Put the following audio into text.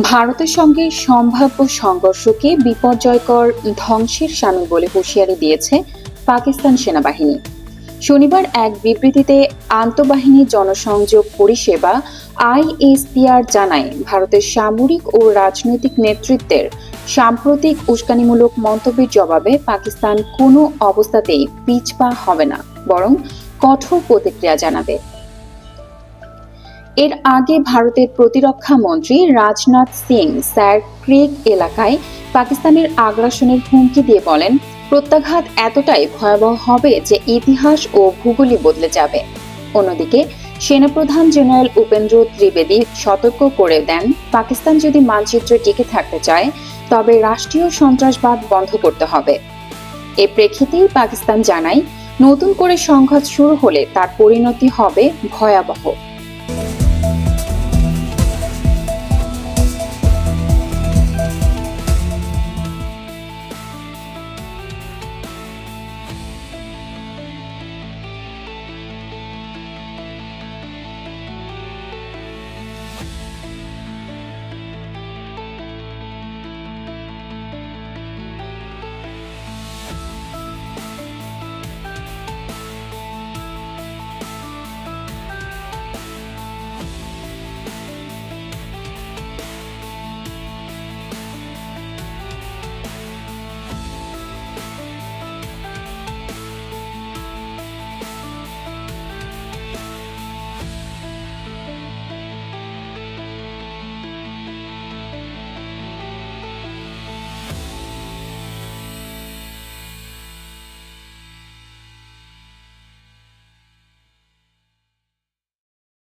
ভারতের সঙ্গে সম্ভাব্য সংঘর্ষকে বিপর্যয়কর ধ্বংসের সামিল বলে হুঁশিয়ারি দিয়েছে পাকিস্তান সেনাবাহিনী। শনিবার এক বিবৃতিতে আন্তঃবাহিনী জনসংযোগ পরিষেবা আইএসপিআর জানায়, ভারতের সামরিক ও রাজনৈতিক নেতৃত্বের সাম্প্রতিক উস্কানিমূলক মন্তব্যের জবাবে পাকিস্তান কোনো অবস্থাতেই পিছপা হবে না, বরং কঠোর প্রতিক্রিয়া জানাবে। এর আগে ভারতের প্রতিরক্ষা মন্ত্রী রাজনাথ সিং স্যার ক্রেক এলাকায় পাকিস্তানের আগ্রাসনের হুমকি দিয়ে বলেন, প্রত্যাঘাত এতটাই ভয়াবহ হবে যে ইতিহাস ও ভূগোলই বদলে যাবে। অন্যদিকে, সেনাপ্রধান জেনারেল উপেন্দ্র ত্রিবেদী সতর্ক করে দেন, পাকিস্তান যদি মানচিত্রে টিকে থাকতে চায়, তবে রাষ্ট্রীয় সন্ত্রাসবাদ বন্ধ করতে হবে। এ প্রেক্ষিতেই পাকিস্তান জানায়, নতুন করে সংঘাত শুরু হলে তার পরিণতি হবে ভয়াবহ।